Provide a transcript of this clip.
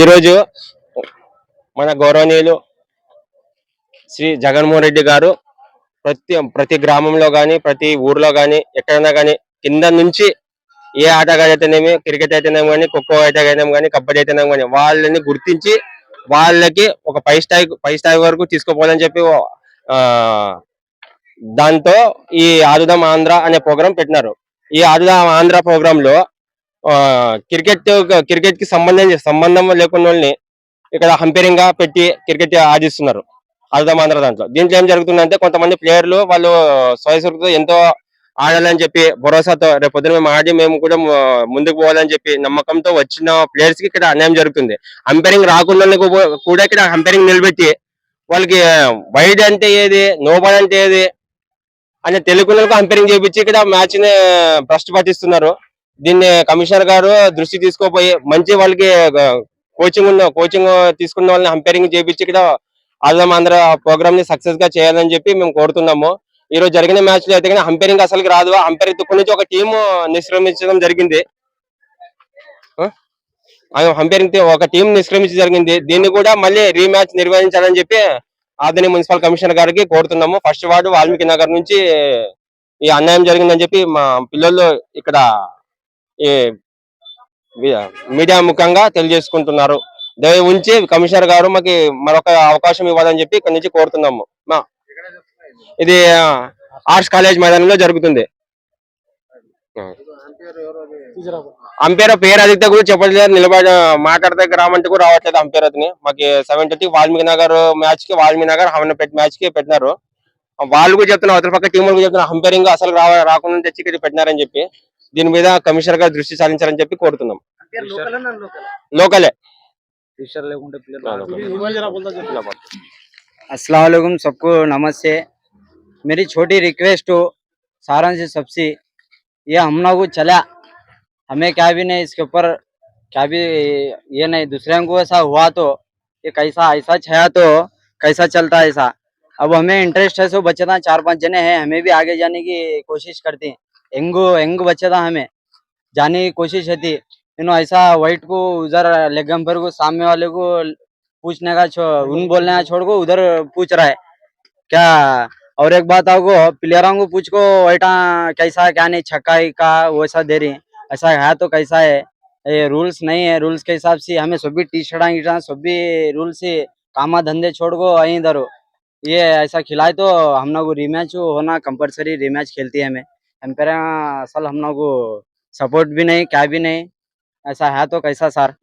ఈరోజు మన గౌరవనీయులు శ్రీ జగన్మోహన్ రెడ్డి గారు ప్రతి ప్రతి గ్రామంలో కానీ ప్రతి ఊర్లో కానీ ఎక్కడైనా కానీ కింద నుంచి ఏ ఆట అయితేనేమి క్రికెట్ అయితేనేమి కానీ ఖోఖో అయితేనేమి కానీ కబడ్డీ అయితేనేమి కానీ వాళ్ళని గుర్తించి వాళ్ళకి ఒక పై స్థాయి పై స్థాయి వరకు తీసుకోపోవాలని చెప్పి ఆ దాంతో ఈ ఆదుదాం ఆంధ్ర అనే ప్రోగ్రాం పెట్టినారు. ఈ ఆదుదాం ఆంధ్ర ప్రోగ్రామ్లో ఆ క్రికెట్ క్రికెట్కి సంబంధించి సంబంధం లేకుండా వాళ్ళని ఇక్కడ హంపేరింగ్గా పెట్టి క్రికెట్ ఆదిస్తున్నారు ఆదుదాం ఆంధ్ర దాంట్లో. దీంట్లో ఏం జరుగుతుందంటే కొంతమంది ప్లేయర్లు వాళ్ళు స్వయస్ఫూర్తితో ఎంతో ఆడాలని చెప్పి భరోసాతో రేపు పొద్దున మేము ఆడి మేము కూడా ముందుకు పోవాలని చెప్పి నమ్మకంతో వచ్చిన ప్లేయర్స్కి ఇక్కడ అన్యాయం జరుగుతుంది. అంపైరింగ్ రాకుండా కూడా ఇక్కడ అంపైరింగ్ నిలబెట్టి వాళ్ళకి వైడ్ అంటే ఏది నోబాల్ అంటే ఏది అని తెలుగులకు అంపైరింగ్ చేయించి ఇక్కడ మ్యాచ్ని భ్రష్టు పట్టిస్తున్నారు. దీన్ని కమిషనర్ గారు దృష్టి తీసుకోపోయి మంచి వాళ్ళకి కోచింగ్ ఉన్న కోచింగ్ తీసుకున్న వాళ్ళని అంపైరింగ్ చేయించి ఇక్కడ ఆల్లం ఆంధ్ర ప్రోగ్రామ్ని సక్సెస్గా చేయాలని చెప్పి మేము కోరుతున్నాము. ఈ రోజు జరిగిన మ్యాచ్లో అయితే కానీ అంపైరింగ్ అసలుకి రాదు. అంపైరింగ్ తుక్కు నుంచి ఒక టీం నిష్క్రమించడం జరిగింది. అంపైరింగ్ ఒక టీం నిష్క్రమించడం జరిగింది. దీన్ని కూడా మళ్ళీ రీమ్యాచ్ నిర్వహించాలని చెప్పి ఆదని మున్సిపల్ కమిషనర్ గారికి కోరుతున్నాము. ఫస్ట్ వార్డు వాల్మీకి నగర్ నుంచి ఈ అన్యాయం జరిగిందని చెప్పి మా పిల్లలు ఇక్కడ ఈ మీడియా ముఖంగా తెలియజేసుకుంటున్నారు. దయ ఉంచి కమిషనర్ గారు మాకు మరొక అవకాశం ఇవ్వాలని చెప్పి ఇక్కడ నుంచి కోరుతున్నాము. మా- ఇది ఆ, ఆర్ట్స్ కాలేజ్ మైదానంలో జరుగుతుంది అంపేర్ పేరు అడిగితే కూడా చెప్పట్లేదు నిలబడి మాట్లాడితే రామంటే కూడా రావట్లేదు అంపేర్ అతని మాకు seven thirty Valmiki Nagar match కి వాల్మీకి నగర్ హవనపేట మ్యాచ్ కి పెట్టినారు వాళ్ళు కూడా చెప్తున్నారు అవతల పక్క టీం కూడా చెప్తున్నారు అంపైరింగ్ అసలు రావ రాకుండా తెచ్చి ఇక్కడ పెట్టినారని చెప్పి దీని మీద కమిషనర్ గారు దృష్టి సారించాలని చెప్పి కోరుతున్నాం లోకలే अस्सलाम वालेकुम सबको नमस्ते मेरी छोटी रिक्वेस्ट हो सारण से सबसे, ये हम लोग को चला। हमें क्या भी नहीं, इसके ऊपर क्या भी, ये नहीं, दूसरे को ऐसा हुआ तो ये कैसा, ऐसा छाया तो कैसा चलता ऐसा। अब हमें इंटरेस्ट है, सो बच्चे था चार पाँच जने हैं, हमें भी आगे जाने की कोशिश करते हैं। यंग बच्चे था हमें, जाने की कोशिश है इन्हों ऐसा वाइट को उधर लेग एम्पायर को, सामने वाले को पूछने का उन बोलने का छोड़ को उधर पूछ रहा है। क्या और एक बात आपको, प्लेयरों को पूछ को वैटा कैसा है क्या नहीं छक्का का वैसा दे रही है। ऐसा है तो कैसा है? ये रूल्स नहीं है। रूल्स के हिसाब से हमें सभी टी शर्ट सभी रूल से कामा धंधे छोड़ को अहीं इधर ये ऐसा खिलाए तो हम लोग रिमैच होना कंपलसरी रिमैच खेलती है हमें। एम्पायर असल हम लोग को सपोर्ट भी नहीं, क्या भी नहीं। ऐसा है तो कैसा सर